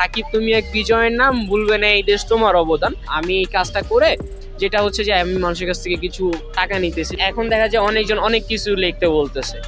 সাকিব, তুমি এক বিজয়ের নাম, ভুলবে না এই দেশ তোমার অবদান। আমি এই কাজটা করে, যেটা হচ্ছে যে আমি মানুষের কাছ থেকে কিছু টাকা নিতেছি। এখন দেখা যায় অনেকজন অনেক কিছু লিখতে বলতেছে।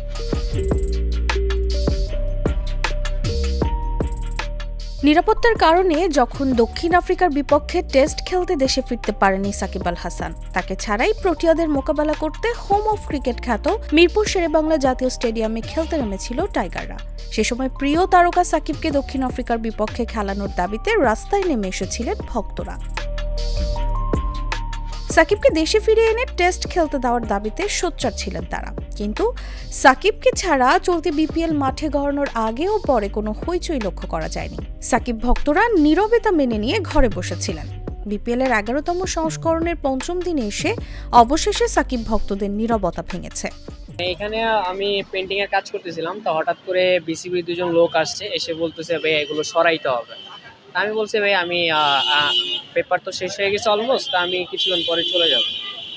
নিরাপত্তার কারণে যখন দক্ষিণ আফ্রিকার বিপক্ষে টেস্ট খেলতে দেশে ফিরতে পারেনি সাকিব আল হাসান, তাকে ছাড়াই প্রোটিয়াদের মোকাবেলা করতে হোম অফ ক্রিকেট খ্যাত মিরপুর শেরেবাংলা জাতীয় স্টেডিয়ামে খেলতে নেমেছিল টাইগাররা। সে সময় প্রিয় তারকা সাকিবকে দক্ষিণ আফ্রিকার বিপক্ষে খেলানোর দাবিতে রাস্তায় নেমে এসেছিলেন ভক্তরা। সাকিবকে দেশে ফিরে এনে টেস্ট খেলতে দেওয়ার দাবিতে সোচ্চার ছিলেন তারা। কিন্তু সাকিবকে ছাড়া চলতি বিপিএল মাঠে গড়ানোর আগে ও পরে কোনো হইচই লক্ষ্য করা যায়নি। সাকিব ভক্তরা নীরবে তা মেনে নিয়ে ঘরে বসেছিলেন। বিপিএল এর এগারোতম সংস্করণের পঞ্চম দিনে এসে অবশেষে সাকিব ভক্তদের নীরবতা ভেঙেছে। এখানে আমি পেন্টিং এর কাজ করতেছিলাম, তো হঠাৎ করে বিসিবি দুজন লোক আসছে, এসে বলতেছে ভাই এগুলো সরাইতে হবে। আমি বলছি, ভাই, আমি পেপার তো শেষ হয়ে গেছে অলমোস্ট তা আমি কিছুক্ষণ পরে চলে যাব।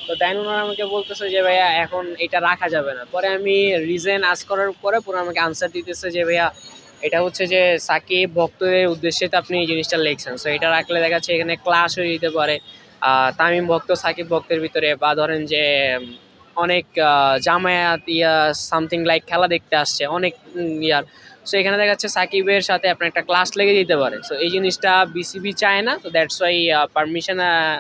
তো দেন ওনারা আমাকে বলতেছে যে, ভাইয়া, এখন এটা রাখা যাবে না। পরে আমি রিজেন আজ করার পরে পুরো আমাকে আনসার দিতেছে যে, ভাইয়া, এটা হচ্ছে যে, সাকিব ভক্তদের উদ্দেশ্যে তো আপনি এই জিনিসটা লিখছেন। সো এটা রাখলে দেখা যাচ্ছে এখানে ক্লাস হয়ে যেতে পারে। তামিম ভক্ত, সাকিব ভক্তের ভিতরে বা ধরেন যে, অনেক জামায়াত ইয়া সামথিং লাইক খেলা দেখতে আসছে, অনেক ইয়ার। সো এখানে দেখা যাচ্ছে সাকিবের সাথে আপনার একটা ক্লাস লেগে যেতে পারে। সো এই জিনিসটা বিসিবি চায় না তো দ্যাটস ওয়াই পারমিশন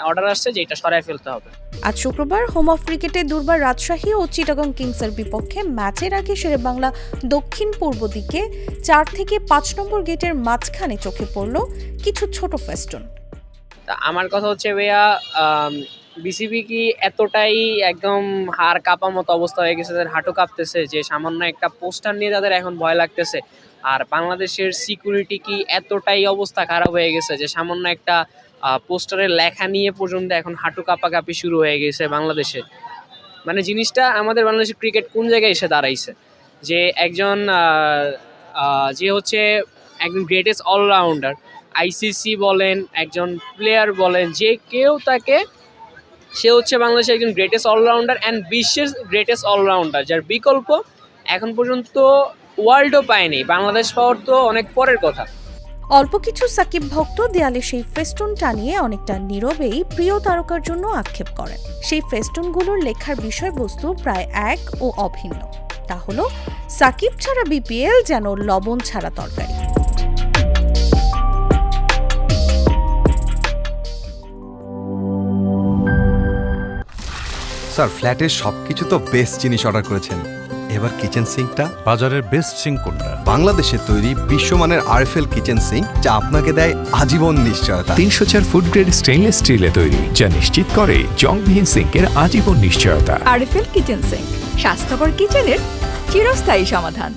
অর্ডার আসছে যে এটা সরাই ফেলতে হবে। আজ শুক্রবার হোম অফ ক্রিকেটে দুর্বার রাজশাহী ও চিটাগং কিংসের বিপক্ষে ম্যাচের আগে শেরেবাংলা দক্ষিণ পূর্ব দিকে চার থেকে পাঁচ নম্বর গেটের মাঝখানে চোখে পড়ল কিছু ছোট ফেস্টুন। তা আমার কথা হচ্ছে ভাইয়া বিসিবি কি এতটাই একদম হাড় কাঁপা মতো অবস্থা হয়ে গেছে তাদের হাঁটু কাঁপতেছে, যে সামান্য একটা পোস্টার নিয়ে তাদের এখন ভয় লাগতেছে। আর বাংলাদেশের সিকিউরিটি কি এতটাই অবস্থা খারাপ হয়ে গেছে যে সামান্য একটা পোস্টারের লেখা নিয়ে পর্যন্ত এখন হাঁটু কাঁপাকাঁপি শুরু হয়ে গেছে বাংলাদেশে। মানে জিনিসটা আমাদের বাংলাদেশের ক্রিকেট কোন জায়গায় এসে দাঁড়াইছে? যে একজন যে হচ্ছে একজন গ্রেটেস্ট অলরাউন্ডার আইসিসি বলেন, একজন প্লেয়ার বলেন, যে কেউ তাকে সে হচ্ছে বাংলাদেশের একজন গ্রেটেস্ট অলরাউন্ডার অ্যান্ড বিশ্বের গ্রেটেস্ট অলরাউন্ডার যার বিকল্প এখন পর্যন্ত ওয়ার্ল্ডও পায়নি, বাংলাদেশ পাওয়ার তো অনেক পরের কথা। অল্প কিছু সাকিব ভক্ত দেয়ালে সেই ফেস্টুন টানিয়ে অনেকটা নীরবেই প্রিয় তারকার জন্য আক্ষেপ করেন। সেই ফেস্টুনগুলোর লেখার বিষয়বস্তু প্রায় এক ও অভিন্ন। তা হলো, সাকিব ছাড়া বিপিএল যেন লবণ ছাড়া তরকারি। স্যার ফ্ল্যাটের সবকিছু তো বেস্ট জিনিস অর্ডার করেছেন। এবার কিচেন সিঙ্কটা বাজারের বেস্ট সিঙ্ক কোনটা? বাংলাদেশের তৈরি বিশ্বমানের আরএফএল কিচেন সিঙ্ক যা আপনাকে দেয় আজীবন নিশ্চয়তা। তিনশো চার ফুড গ্রেড স্টেইনলেস স্টিলে তৈরি যা নিশ্চিত করে জং জংবিহীন সিঙ্কের আজীবন নিশ্চয়তা। আরএফএল কিচেন সিঙ্ক স্বাস্থ্যকর কিচেনের চিরস্থায়ী সমাধান।